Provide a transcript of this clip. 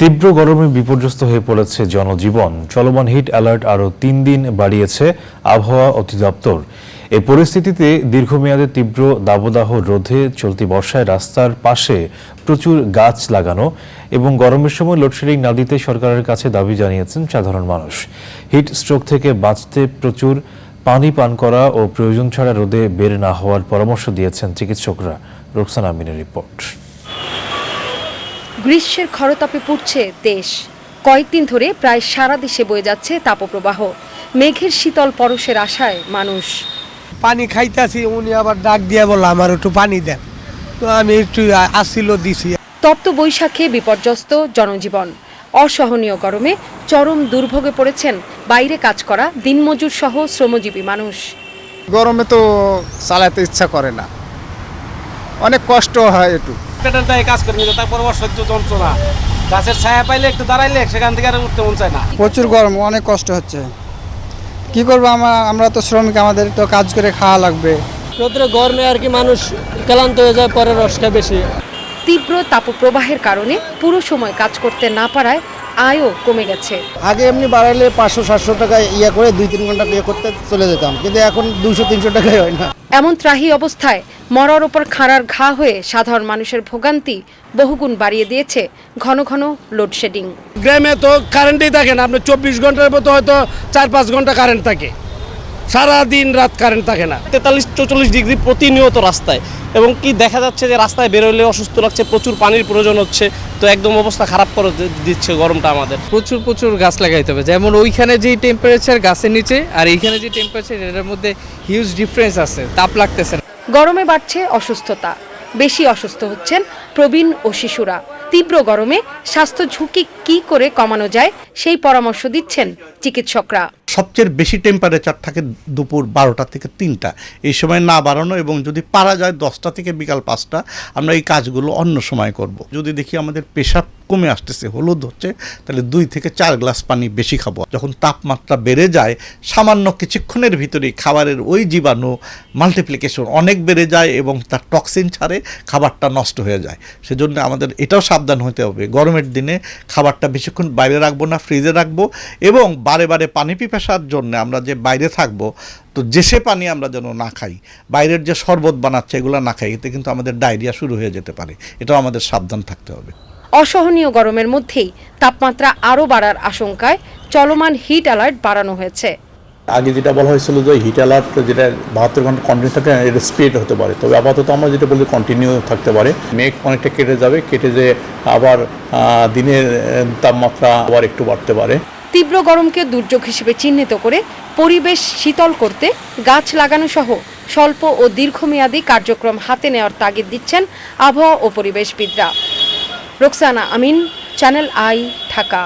তীব্র গরমে বিপর্যস্ত হয়ে পড়েছে জনজীবন। চলমান হিট অ্যালার্ট আরও তিন দিন বাড়িয়েছে আবহাওয়া অধিদপ্তর। এই পরিস্থিতিতে দীর্ঘমেয়াদে তীব্র দাবদাহ রোধে চলতি বর্ষায় রাস্তার পাশে প্রচুর গাছ লাগানো এবং গরমের সময় লোডশেডিং না দিতে সরকারের কাছে দাবি জানিয়েছেন সাধারণ মানুষ। হিট স্ট্রোক থেকে বাঁচতে প্রচুর পানি পান করা ও প্রয়োজন ছাড়া রোদে বের না হওয়ার পরামর্শ দিয়েছেন চিকিৎসকরা। রোকসান আমিনের রিপোর্ট। গ্রীষ্মের খরতাপে পুড়ছে দেশ। কয়েকদিন ধরে প্রায় সারা দেশে বয়ে যাচ্ছে তাপপ্রবাহ। মেঘের শীতল পরশের আশায় মানুষ। পানি খাইতেছি উনি আবার ডাক দিয়ে বলল আমার একটু পানি দেন। তো আমি একটু আসিল দিছি। তপ্ত বৈশাখে বিপর্যস্ত জনজীবন। অসহনীয় গরমে চরম দুর্ভোগে পড়েছেন বাইরে কাজ করা দিনমজুর সহ শ্রমজীবী মানুষ। গরমে তো চালাতে ইচ্ছা করে না। অনেক কষ্ট হয় একটু। পেটেলটাই কাজ করে নিতে তারপর অসহ্য যন্ত্রণা। গাছের ছায়া পাইলে একটু দাঁড়াইলে সেখান থেকে আর উঠতে মন চায় না। প্রচুর গরম অনেক কষ্ট হচ্ছে। কি করব আমরা আমরা তো শ্রমিক আমাদের তো কাজ করে খাওয়া লাগবে। রোদ্রে গরমে আর কি মানুষ ক্লান্ত হয়ে যায় পরে রসটা বেশি। তীব্র তাপপ্রবাহের কারণে পুরো সময় কাজ করতে না পারায় আয়ও কমে গেছে। আগে এমনি বাড়াইলে পাঁচশো সাতশো টাকা ইয়ে করে দুই তিন ঘণ্টা বিয়ে করতে চলে যেতাম। কিন্তু এখন দুশো তিনশো টাকায় হয় না। এমন ত্রাহি অবস্থায় মরার ওপর খাঁড়ার ঘা হয়ে সাধারণ মানুষের ভোগান্তি বহুগুণ বাড়িয়ে দিয়েছে ঘন ঘন লোডশেডিং গ্রামে তো কারেন্টই থাকে না। আপনার চব্বিশ ঘণ্টার মতো হয়তো চার পাঁচ ঘণ্টা কারেন্ট থাকে। সারা দিন রাত কারেন্ট থাকে না। তেতাল্লিশ চৌচল্লিশ ডিগ্রি প্রতিনিয়ত রাস্তায়। এবং কি দেখা যাচ্ছে যে রাস্তায় বেরোলে অসুস্থ লাগছে প্রচুর পানির প্রয়োজন হচ্ছে তো একদম অবস্থা খারাপ করে দিচ্ছে গরমটা আমাদের। প্রচুর প্রচুর গাছ লাগাইতে হবে। যেমন ওইখানে যে টেম্পারেচার গাছের নিচে আর এইখানে যে টেম্পারেচার এটার মধ্যে হিউজ ডিফারেন্স আছে। তাপ লাগতেছে গরমে বাড়ছে অসুস্থতা। বেশি অসুস্থ হচ্ছেন প্রবীণ ও শিশুরা। তীব্র গরমে স্বাস্থ্য ঝুঁকি কি করে কমানো যায় সেই পরামর্শ দিচ্ছেন চিকিৎসকরা। সবচেয়ে বেশি টেম্পারেচার থাকে দুপুর বারোটা থেকে তিনটা। এই সময় না বাড়ানো এবং যদি পারা যায় দশটা থেকে বিকাল পাঁচটা, আমরা এই কাজগুলো অন্য সময় করব। যদি দেখি আমাদের পেশাব কমে আসতেছে, হলুদ হচ্ছে, তাহলে দুই থেকে চার গ্লাস পানি বেশি খাব। যখন তাপমাত্রা বেড়ে যায়, সামান্য কিছুক্ষণের ভিতরেই খাবারের ওই জীবাণু মাল্টিপ্লিকেশন অনেক বেড়ে যায় এবং তার টক্সিন ছাড়ে খাবারটা নষ্ট হয়ে যায়। সেজন্য আমাদের এটাও সাবধান হতে হবে। গরমের দিনে খাবারটা বেশিক্ষণ বাইরে রাখব না ফ্রিজে রাখব এবং বারে বারে পানি পিপাসার জন্য আমরা যে বাইরে থাকব তো জেসে পানি আমরা যেন না খাই বাইরের যে শরবত বানাচ্ছে এগুলো না খাই এতে কিন্তু আমাদের ডায়রিয়া শুরু হয়ে যেতে পারে। এটাও আমাদের সাবধান থাকতে হবে। অসহনীয় গরমের মধ্যেই তাপমাত্রা আরও বাড়ার আশঙ্কায় চলমান হিট অ্যালার্ট বাড়ানো হয়েছে। আগে যেটা বলা হয়েছিল যে হিট অ্যালার্ট যেটা বাহাত্তর ঘণ্টা কন্টিনিউ থাকে এটা স্পিড হতে পারে। তবে আপাতত আমরা যেটা বলি কন্টিনিউ থাকতে পারে। মেঘ অনেকটা কেটে যাবে কেটে যে আবার দিনের তাপমাত্রা আবার একটু বাড়তে পারে। তীব্র গরমকে দুর্যোগ হিসেবে চিহ্নিত করে পরিবেশ শীতল করতে গাছ লাগানো সহ স্বল্প ও দীর্ঘমেয়াদী কার্যক্রম হাতে নেওয়ার তাগিদ দিচ্ছেন আবহাওয়া ও পরিবেশবিদরা। Roksana Amin, channel I, Dhaka.